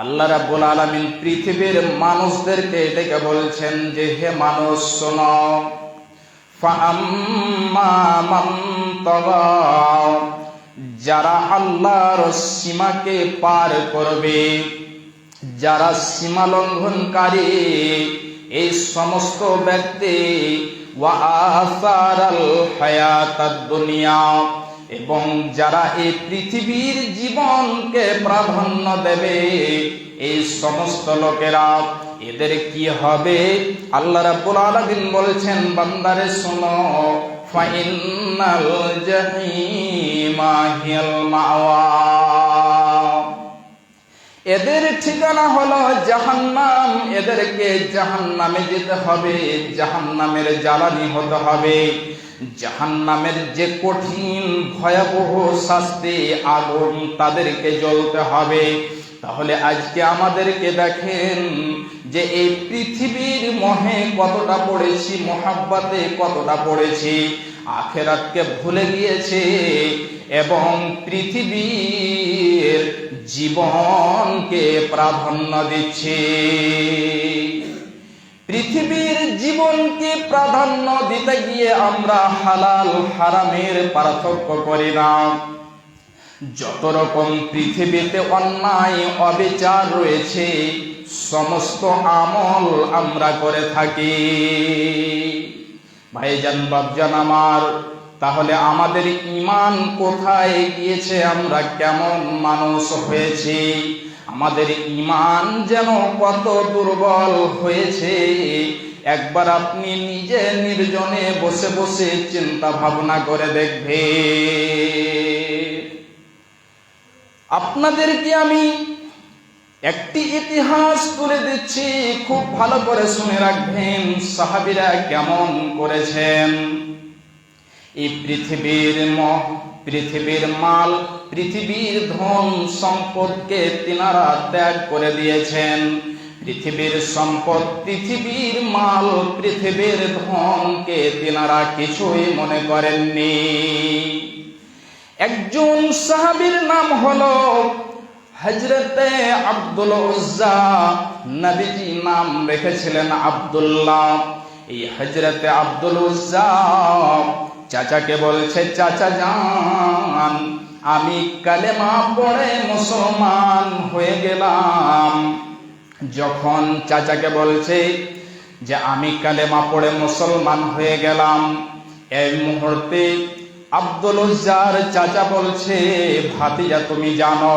আল্লাহ রাব্বুল আলামিন পৃথিবীর মানুষদেরকে ডেকে বলছেন যে, হে মানুষ, শোনো। যারা আল্লাহর সীমাকে পার করবে, যারা সীমা লঙ্ঘনকারী, এই সমস্ত ব্যক্তি, ওয়া হায়াতাদ দুনিয়া। এবং যারা এই পৃথিবীর জীবনকে প্রাধান্য দেবে, এই সমস্ত লোকেরা এদের কি হবে? আল্লাহ রাব্বুল আলামিন বলেছেন, বান্দারে শোনো ফাইনাল জাহিমা হিয়াল মাওয়া। এদের ঠিকানা হলো জাহান্নাম। এদেরকে জাহান্নামে যেতে হবে, জাহান্নামের জ্বালানি হতে হবে। জাহান্নামের যে কঠিন, ভয়াবহ শাস্তি, আগুন তাদেরকে জ্বলতে হবে। তাহলে আজকে আমাদেরকে দেখেন যে এই পৃথিবীর মহে কতটা পড়েছি, মহাব্বাতে কতটা পড়েছি। আখেরাতকে ভুলে গিয়েছে এবং পৃথিবীর জীবনকে প্রাধান্য দিচ্ছে। পৃথিবীর জীবনকে প্রাধান্য দিতে গিয়ে আমরা হালাল হারামের পার্থক্য করি না। যত রকম পৃথিবীতে অন্যায়, অবিচার রয়েছে, সমস্ত আমল আমরা করে থাকি। ভাইজান বাবজান আমার তাহলে আমাদের ইমান কোথায় গিয়েছে? আমরা কেমন মানুষ হয়েছি? আমাদের ইমান যেন কত দুর্বল হয়েছে? একবার আপনি নিজে নির্জনে বসে বসে চিন্তা ভাবনা করে দেখবে আপনাদেরকে আমি একটি ইতিহাস তুলে দিচ্ছি, খুব ভালো করে শুনে রাখবেন। সাহাবিরা কেমন করেছেন? এই পৃথিবীর মহ, পৃথিবীর মাল, পৃথিবীর ধন সম্পদকে তিনারা ত্যাগ করে দিয়েছেন। পৃথিবীর সম্পদ, পৃথিবীর মাল, পৃথিবীর ধনকে তিনারা কিছুই মনে করেননি। একজন সাহাবীর নাম হলো হজরতে আব্দুল উজ্জা। নবীজি নাম রেখেছিলেন আব্দুল্লাহ। এই হজরতে আব্দুল উজ্জা চাচাকে বলছে, চাচা যান আমি কালেমা পড়ে মুসলমান হয়ে গেলাম। যখন চাচাকে বলছে যে, আমি কালেমা পড়ে মুসলমান হয়ে গেলাম। এই মুহূর্তে আব্দুল উজ্জার চাচা বলছে, ভাতিজা, তুমি জানো,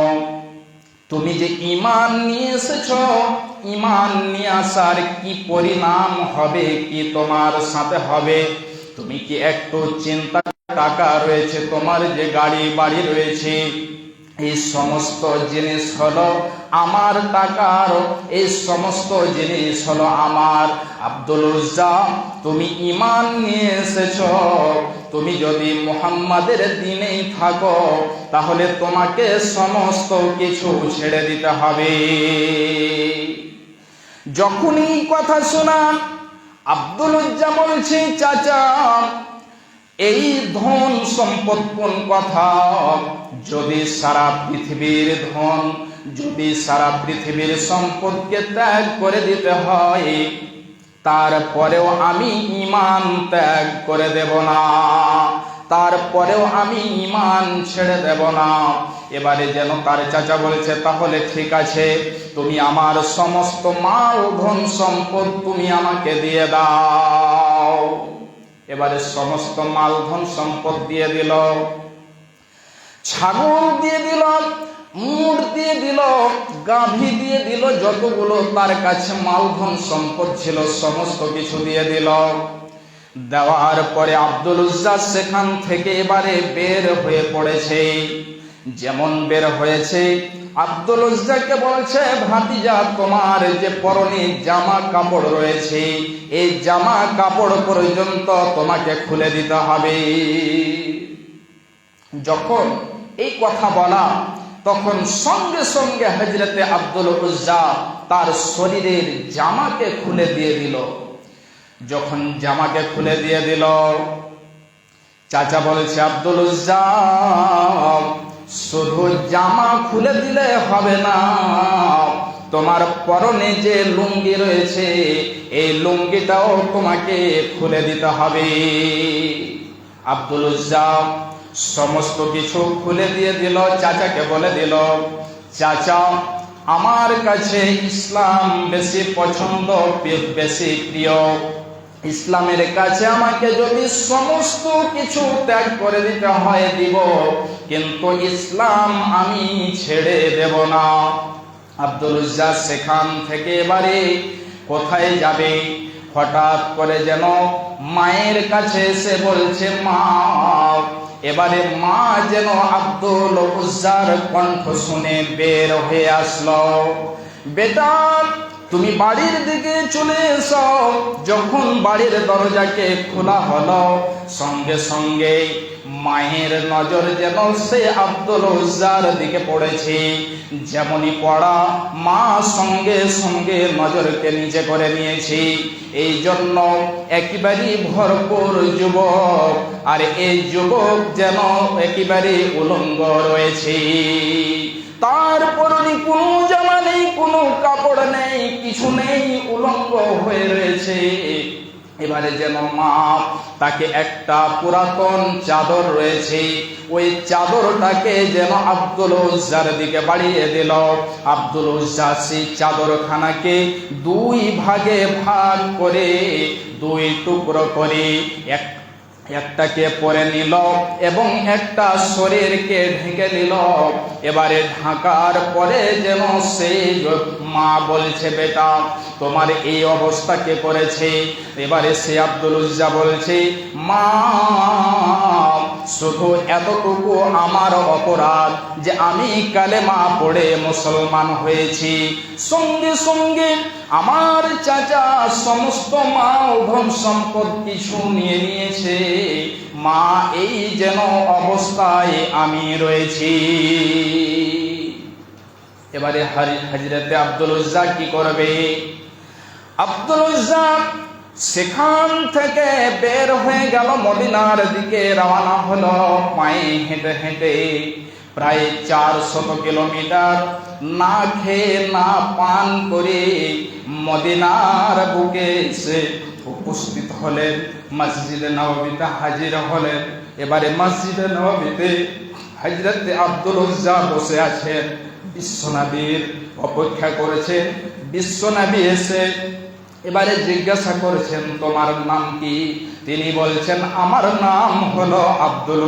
তুমি যে ইমান নিয়ে এসেছ ইমান নিয়ে আসার কি পরিণাম হবে, কি তোমার সাথে হবে? তুমি কি একটু চিন্তা টাকা রয়েছে? তোমার যে গাড়ি বাড়ি রয়েছে, এই সমস্ত জিনিস হলো আমার টাকার, এই সমস্ত জিনিস হলো আমার। আব্দুল তুমি ইমান নিয়ে এসেছ। তুমি যদি মুহাম্মাদের দিনেই থাকো, তাহলে তোমাকে সমস্ত কিছু ছেড়ে দিতে হবে। যখনই কথা শোনান আব্দুল উজ্জা বলছি চাচা, এই ধন সম্পদ কোন কথা? যদি সারা পৃথিবীর ধন, যদি সারা পৃথিবীর সম্পদকে ত্যাগ করে দিতে হয়, তারপরেও আমি ইমান ত্যাগ করে দেব না। তারপরেও আমি ইমান ছেড়ে দেব না। এবারে যেন তার চাচা বলেছে, তাহলে ঠিক আছে, তুমি আমার সমস্ত মাল, ধন, সম্পদ তুমি আমাকে দিয়ে দাও। এবারে সমস্ত মাল, ধন, সম্পদ দিয়ে দিল। ছাগল দিয়ে দিল, মুড় দিয়ে দিল, গাভী দিয়ে দিল, যতগুলো তার কাছে মালধন সম্পদ ছিল, সমস্ত কিছু দিয়ে দিল। দেওয়ার পরে আব্দুল উজ্জা সেখান থেকে এবারে বের হয়ে পড়েছে। যেমন বের হয়েছে, আব্দুল উজ্জাকে বলছে, ভাতিজা, তোমার যে পরনে জামা কাপড় রয়েছে, এই জামা কাপড় পর্যন্ত তোমাকে খুলে দিতে হবে। যখন এই কথা বলা, তখন সঙ্গে সঙ্গে হজরতে আব্দুল উজ্জা তার শরীরের জামাকে খুলে দিয়ে দিল। যখন জামাকে খুলে দিয়ে দিল, চাচা বলেছে, আব্দুল শুধু জামা খুলে দিলে হবে না। তোমার পরনে যে লুঙ্গি রয়েছে, এই লুঙ্গিটাও তোমাকে খুলে দিতে হবে। আব্দুল সমস্ত কিছু খুলে দিয়ে দিল, চাচাকে বলে দিল, চাচা, আমার কাছে ইসলাম বেশি পছন্দ, বেশি প্রিয়। ইসলামের কাছে আমাকে যদি সমস্ত কিছু ত্যাগ করে দিতে হয়, দিব। কিন্তু ইসলাম আমি ছেড়ে দেব না। আব্দুল সেখান থেকে এবারে কোথায় যাবে? হঠাৎ করে যেন মায়ের কাছে এসে বলছে, মা, এবারে মা যেন আব্দুল উজ্জার কণ্ঠ শুনে বের হয়ে আসলো। বেটা তুমি বাড়ির দিকে চলে এসো। যখন বাড়ির দরজাকে খোলা হলো, সঙ্গে সঙ্গে মায়ের নজর যেন সে আব্দুল উজ্জার দিকে পড়েছে। যেমনই পড়া, মা সঙ্গে সঙ্গে নজরকে নিচে করে নিয়েছি। এই জন্য একেবারেই ভরপুর যুবক, আর এই যুবক যেন একেবারে উলঙ্গ রয়েছে। তার পরনে কোনো নেই, কোনো কাপড় নেই, কিছু নেই, উলঙ্গ হয়ে রয়েছে। এবারে যেন মা তাকে একটা পুরাতন চাদর রয়েছে। ওই চাদরটাকে যেন আব্দুল উজ্জার দিকে বাড়িয়ে দিল। আব্দুল উজ্জা সেই চাদরখানাকে দুই ভাগে ভাগ করে, দুই টুকরো করে, এক একটাকে পরে নিল এবং একটা শরীরকে ঢেকে নিল। এবারে ঢাকার পরে যেন সেই মা বলছে, বেটা, তোমার এই অবস্থা কে করেছে? এবারে সে আব্দুল উজ্জা বলছে, মা শুধু এতটুকু আমার অপরাধ যে আমি কালেমা পড়ে মুসলমান হয়েছি। সঙ্গে সঙ্গে আমার চাচা সমস্ত মা ধন সম্পদ কিছু নিয়ে নিয়েছে। মা, এই যেন অবস্থায় আমি রয়েছি। এবারে হাজরতে আব্দুল উজ্জা কি করবে? আব্দুল উজ্জা সেখান থেকে বের হয়ে গেল মদিনার দিকে, রওনা হলো পায়ে হেঁটে হেঁটে। প্রায় চার শত কিলোমিটার না খেয়ে, না পান করে মদিনার বুকে এসে উপস্থিত হলেন, মসজিদে নবমীতে হাজির হলেন। এবারে মসজিদে নবমীতে হজরত আব্দুল উজ্জা বসে আছেন। বিশ্বনবীর অপেক্ষা করেছেন। বিশ্বনবী এসে এবারে জিজ্ঞাসা করেছেন, তোমার নাম কি? তিনি বলছেন, আমার নাম হলো আব্দুল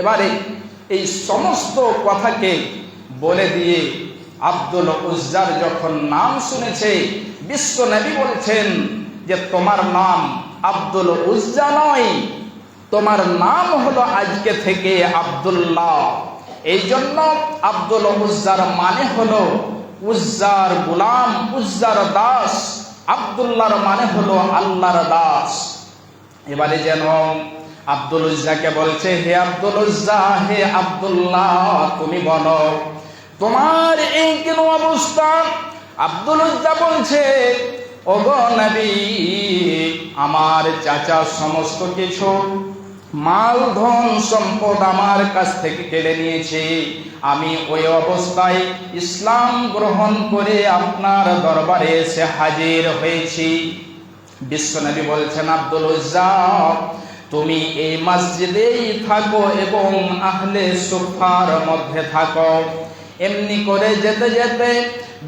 এবারে এই সমস্ত কথাকে বলে দিয়ে আব্দুল উজ্জার যখন নাম শুনেছে, বিশ্ব নবী বলছেন যে, তোমার নাম আব্দুল উজ্জা নয়, তোমার নাম হলো আজকে থেকে আব্দুল্লাহ। এই জন্য আব্দুল উজ্জার মানে হলো উজ্জার গুলাম, উজ্জার দাস। আবদুল্লাহর মানে হলো আল্লাহর দাস। এবারে যেন আব্দুল উজ্জাকে বলছে, হে আব্দুল উজ্জা, হে আব্দুল্লাহ, তুমি বলো, তোমার এই কেন অবস্থা? আব্দুল উজ্জা বলছে, ওগো নবী, আমার চাচা সমস্ত কিছু মাল ধন সম্পদ আমার কাছ থেকে কেড়ে নিয়েছে। আমি ওই অবস্থায় ইসলাম গ্রহণ করে আপনার দরবারে এসে হাজির হয়েছি। বিশ্বনবী বলছেন, আব্দুল তুমি এই মসজিদেই থাকো এবং আহলে সুফার মধ্যে থাকো। এমনি করে যেতে যেতে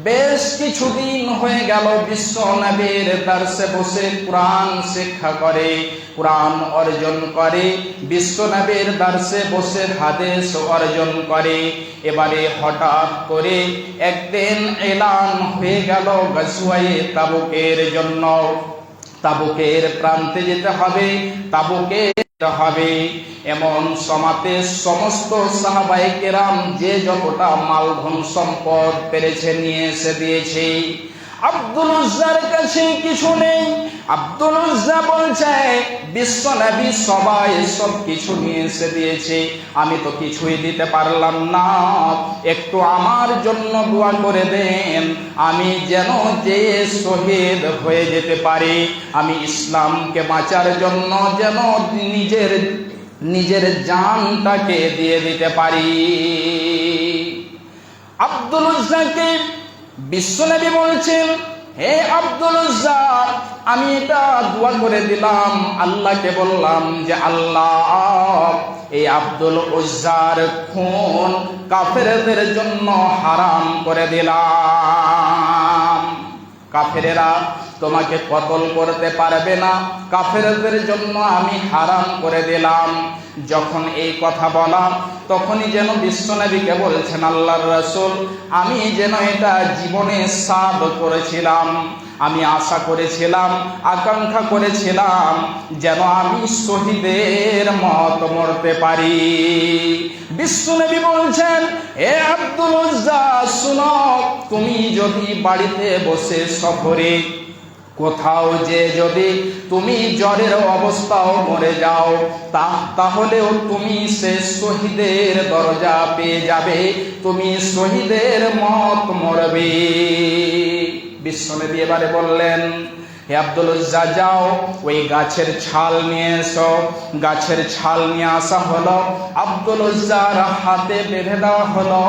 বেশ কিছুদিন হয়ে গেল বিশ্ব নবীর দার্সে বসে কোরআন শিক্ষা করে, কোরআন অর্জন করে, বিশ্ব নবীর দার্সে বসে হাদেশ অর্জন করে। এবারে হঠাৎ করে একদিন এলান হয়ে গেল গসুয়াই তাবুকের জন্য। তাবুকের প্রান্তে যেতে হবে, তাবুকে হবে। এমন সমাতে সমস্ত সাহাবাই যে যতটা মালধন সম্পদ পেরেছে, নিয়ে এসে দিয়েছে। আব্দুল কাছে কিছু নেই। আব্দুল উজ্জা বলছে, বিশ্ব নবী সবাই সব কিছু নিয়ে এসে দিয়েছে, আমি তো কিছুই দিতে পারলাম না। একটু আমার জন্য দোয়া করে দেন, আমি যেন যে শহীদ হয়ে যেতে পারি, আমি ইসলামকে বাঁচার জন্য যেন নিজের নিজের জানটাকে দিয়ে দিতে পারি। আব্দুল উজ্জাকে বিশ্বনবী বলছেন হে আব্দুল আমি এটা দোয়া করে দিলাম, আল্লাহকে বললাম যে, আল্লাহ, এই আব্দুল উজ্জার খুন কাফেরদের জন্য হারাম করে দিলাম। কাফেরেরা তোমাকে কতল করতে পারবে না, কাফেরদের জন্য আমি হারাম করে দিলাম। যখন এই কথা বলা তখনই যেন বিশ্বনবীকে বলছেন, আল্লাহর রসুল, আমি যেন এটা জীবনে সাদ করেছিলাম। আমি আশা করেছিলাম, আকাঙ্ক্ষা করেছিলাম, যেন আমি শহীদের মত মরতে পারি। বিশ্বনবী বলছেন হে আব্দুল শুনো, তুমি যদি বাড়িতে বসে সফরে কোথাও যে যদি তুমি জ্বরের অবস্থাও মরে যাও, তা তাহলেও তুমি সে শহীদের দরজা পেয়ে যাবে, তুমি শহীদের মত মরবে। বিশ্বনবী এবারে বললেন হে আব্দুল উজ্জা, যাও, ওই গাছের ছাল নিয়ে এসো। গাছের ছাল নিয়ে আসা হলো। আব্দুল উজ্জার হাতে বেঁধে দেওয়া হলো।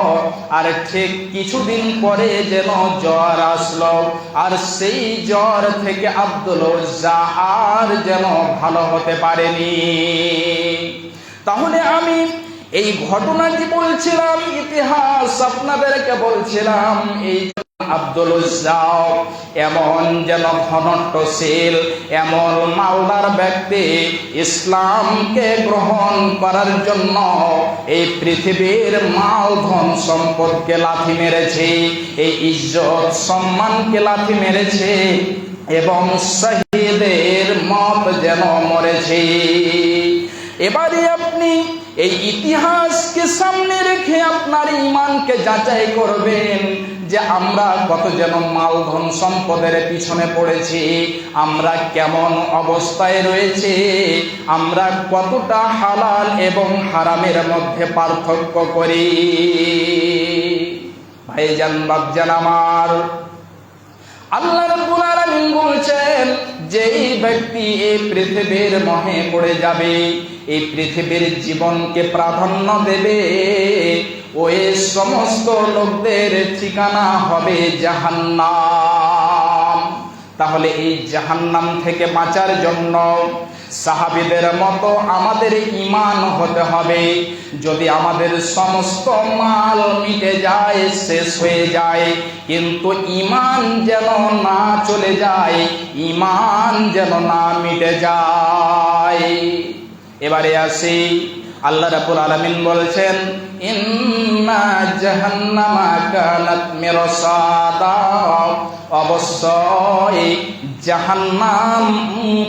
আর ঠিক কিছুদিন পরে যেন জ্বর আসলো। আর সেই জ্বর থেকে আব্দুল উজ্জা আর যেন ভালো হতে পারেনি। তাহলে আমি এই ঘটনাটি বলছিলাম, ইতিহাস আপনাদেরকে বলছিলাম, এই আব্দুল এমন যেন ধনট্টশীল এমন মালদার ব্যক্তি ইসলামকে গ্রহণ করার জন্য এই পৃথিবীর মাল ধন সম্পদকে লাথি মেরেছে, এই ইজ্জত সম্মানকে লাথি মেরেছে এবং শহীদের মত যেন মরেছে। এবারে আপনি এই ইতিহাসকে সামনে রেখে আপনার ইমানকে যাচাই করবেন। যে আমরা কত যেন মালধন সম্পদের পিছনে পড়েছি, আমরা কেমন অবস্থায় রয়েছে, আমরা কতটা হালাল এবং হারামের মধ্যে পার্থক্য করি। ভাইজান বাবজান আমার, আল্লাহ রাব্বুল আলামিন বলছেন যেই ব্যক্তি এই পৃথিবীর মহে পড়ে যাবে এই পৃথিবীর জীবনকে প্রাধান্য দেবে, ওই সমস্ত লোকদের ঠিকানা হবে জাহান্নাম। তাহলে এই জাহান্নাম থেকে বাঁচার জন্য সাহাবিদের মতো আমাদের ইমান হতে হবে। যদি আমাদের সমস্ত মাল মিটে যায়, শেষ হয়ে যায়, কিন্তু ইমান যেন না চলে যায় ইমান যেন না মিটে যায়। এবারে আসি, আল্লাহ রাব্বুল আলামিন বলছেন অবশ্যই জাহান্নাম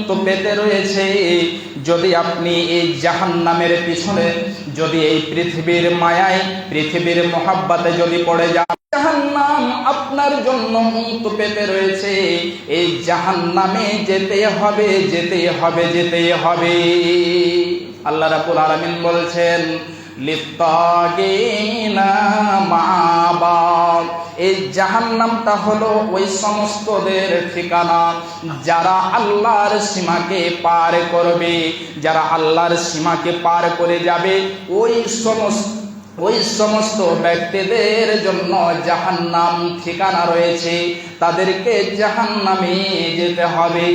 তো পেতে রয়েছে। যদি আপনি এই জাহান্নামের পিছনে, যদি এই পৃথিবীর মায়ায়, পৃথিবীর মহাব্বাতে যদি পড়ে যান জাহান্নাম আপনার জন্য তো পেতে রয়েছে। এই জাহান্নামে যেতে হবে যেতে হবে যেতে হবে। আল্লাহ রাব্বুল আলামিন বলছেন এই জাহান্নামটা হলো ওই সমস্তদের ঠিকানা যারা আল্লাহর সীমাকে পার করবে। যারা আল্লাহর সীমাকে পার করে যাবে, ওই সমস্ত ওই সমস্ত ব্যক্তিদের জন্য জাহান্নাম ঠিকানা রয়েছে। তাদেরকে জাহান্নামে যেতে হবে।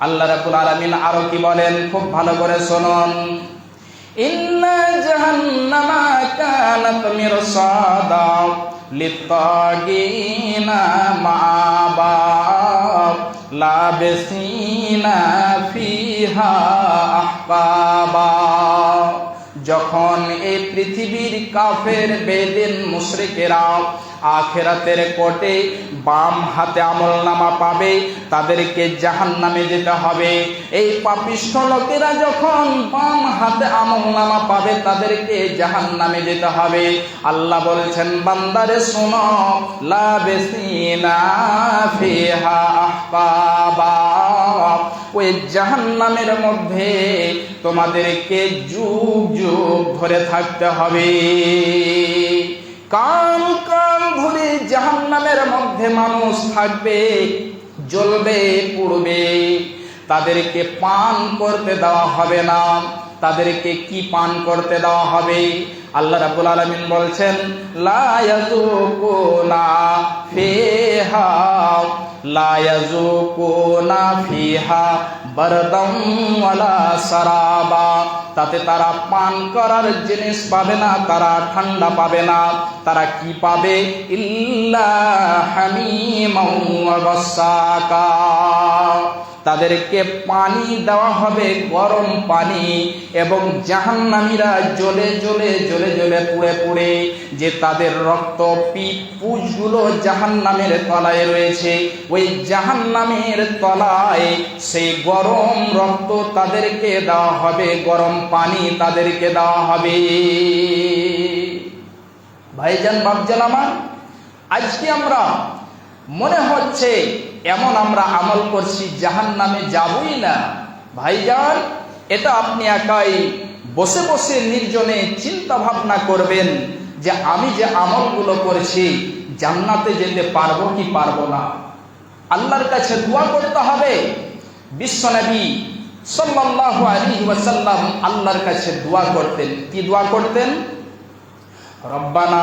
আল্লাহ রাব্বুল আলামিন আরও কি বলেন? খুব ভালো করে শুনুন। ইন্না জাহান্নামা কানাত মিরসাদা লিত্তাগিনা মাবা লাবিসিনা ফিহা আহকাবা যখন এই পৃথিবীর কাফের, বেদিন মুশরিকেরা আখেরাতের কোটে বাম হাতে আমল নামা পাবে, তাদেরকে জাহান নামে যেতে হবে। এই পাপিষ্ঠ লোকেরা যখন বাম হাতে আমল নামা পাবে, তাদেরকে জাহান নামে যেতে হবে। আল্লাহ বলছেন, বান্দারে শোনো লাবেসিনা ফিহা আহকাবা ওই জাহান্নামের মধ্যে তোমাদেরকে যুগ যুগ ধরে থাকতে হবে। কাল কাল ধরে জাহান্নামের মধ্যে মানুষ থাকবে, জ্বলবে, পুড়বে। তাদেরকে পান করতে দেওয়া হবে না। তাদেরকে কি পান করতে দেওয়া হবে? আল্লাহ রাব্বুল আলামিন বলছেন, লা ইয়াযুকুনা ফিহা সারাবা তাতে তারা পান করার জিনিস পাবে না, তারা ঠান্ডা পাবে না। তারা কি পাবে? ইল্লা গাসাকা। তাদেরকে পানি দেওয়া হবে, গরম পানি, এবং জাহান্নামীরা জ্বলে জ্বলে জ্বলে জ্বলে পুড়ে পুড়ে যে তাদের রক্ত পিপুজগুলো জাহান্নামের তলায় রয়েছে, ওই জাহান্নামের তলায় সেই গরম রক্ত তাদেরকে দেওয়া হবে, গরম পানি তাদেরকে দেওয়া হবে। ভাইজান বাবজান আমার, আজকে আমরা মনে হচ্ছে এমন আমরা আমল করছি জাহান নামে যাবই না। ভাইজান, এটা আপনি একাই বসে বসে নির্জনে চিন্তা ভাবনা করবেন যে আমি যে আমলগুলো করছি, জান্নাতে যেতে পারব কি পারব না। আল্লাহর কাছে দোয়া করতে হবে। বিশ্বনবী সাল্লাল্লাহু আলাইহি ওয়াসাল্লাম আল্লাহর কাছে দোয়া করতেন। কি দোয়া করতেন? রব্বানা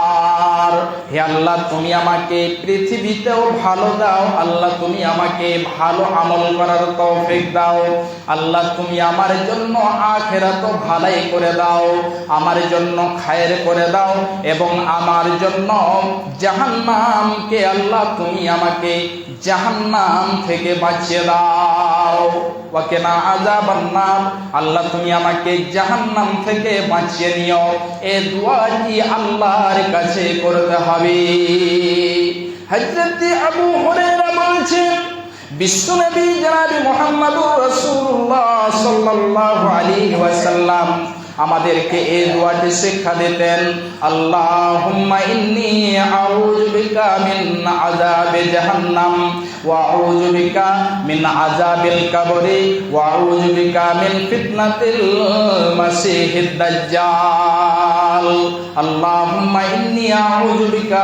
নার হে আল্লাহ, তুমি আমাকে পৃথিবীতেও ভালো দাও। আল্লাহ, তুমি আমাকে ভালো আমল করার তৌফিক দাও। আল্লাহ, তুমি আমার জন্য আখেরাত ভালাই করে দাও, আমার জন্য খায়ের করে দাও এবং আমার জন্য জাহান্নামকে আল্লাহ, তুমি আমাকে জাহান্নাম থেকে বাঁচিয়ে দাও। ওকে না আজাবান নাম আল্লাহ, তুমি আমাকে জাহান্নাম থেকে বাঁচিয়ে নিও। এ দুয়াটি আল্লাহর কাছে করতে হবে। হযরত আবু হুরায়রা বলছেন, বিশ্বনবী জনাবি মোহাম্মদুর রাসূলুল্লাহ সাল্লাল্লাহু আলাইহি ওয়াসাল্লাম আমাদেরকে এই দোয়াটি শিক্ষা দিতেন, আল্লাহুম্মা ইন্নী আউযু বিকা মিন আযাবি জাহান্নাম। বিকা মিন আযাবিল কবরি ওয়া আউযু বিকা মিন ফিতনাতিল মাসিহিদ দাজ্জাল। আল্লাহুম্মা ইন্নী আউযু বিকা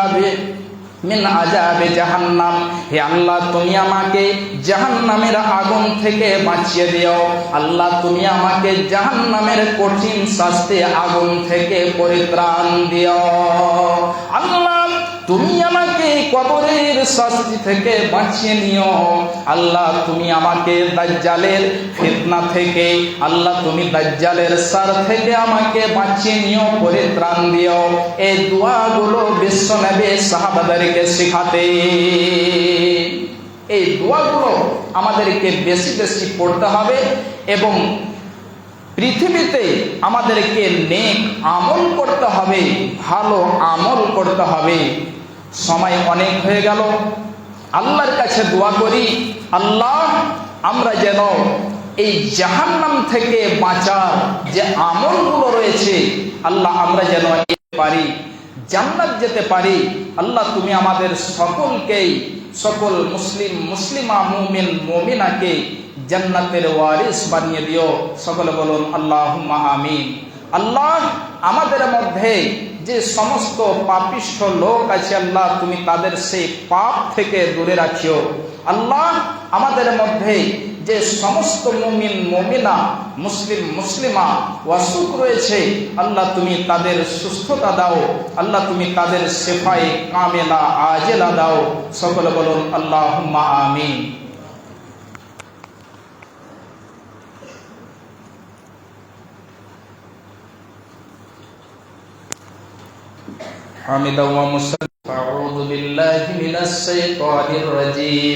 মিন আজাবে জাহান্নাম। হে আল্লাহ, তুমি আমাকে জাহান্নামের আগুন থেকে বাঁচিয়ে দিও। আল্লাহ, তুমি আমাকে জাহান্নামের কঠিন শাস্তি আগুন থেকে পরিত্রাণ দিও। আল্লাহ তুমি আমাকে কবরের শাস্তি থেকে বাঁচিয়ে নিও। আল্লাহ, তুমি আমাকে দাজ্জালের ফিতনা থেকে, আল্লাহ, তুমি দাজ্জালের সার থেকে আমাকে বাঁচিয়ে নিও, পরিত্রাণ দিও। এই দোয়াগুলো বিশ্ব নেবে সাহাবাদেরকে শেখাতে। এই দোয়াগুলো আমাদেরকে বেশি বেশি পড়তে হবে এবং পৃথিবীতে আমাদেরকে নেক আমল করতে হবে, ভালো আমল করতে হবে। সময় অনেক হয়ে গেল। আল্লাহর কাছে দোয়া করি, আল্লাহ, আমরা যেন এই জাহান্নাম থেকে বাঁচার যে আমলগুলো রয়েছে, আল্লাহ, আমরা যেন পারি, জান্নাত যেতে পারি। আল্লাহ, তুমি আমাদের সকলকেই, সকল মুসলিম, মুসলিমা, মুমিন, মুমিনাকে জান্নাতের ওয়ারিস বানিয়ে দিও। সকলে বলুন আল্লাহ আমিন। আল্লাহ, আমাদের মধ্যে যে সমস্ত পাপিষ্ঠ লোক আছে আল্লাহ, তুমি তাদের সেই পাপ থেকে দূরে রাখিও। আল্লাহ আমাদের মধ্যে যে সমস্ত মুমিন, মুমিনা, মুসলিম, মুসলিমা, ওয়াসুক রয়েছে, আল্লাহ তুমি তাদের সুস্থতা দাও। আল্লাহ তুমি তাদের সেফাই কামেলা, আজেলা দাও। সকলে বলুন আল্লাহ আমিন। حمدا ومسلم أعوذ بالله من الشيطان الرجيم.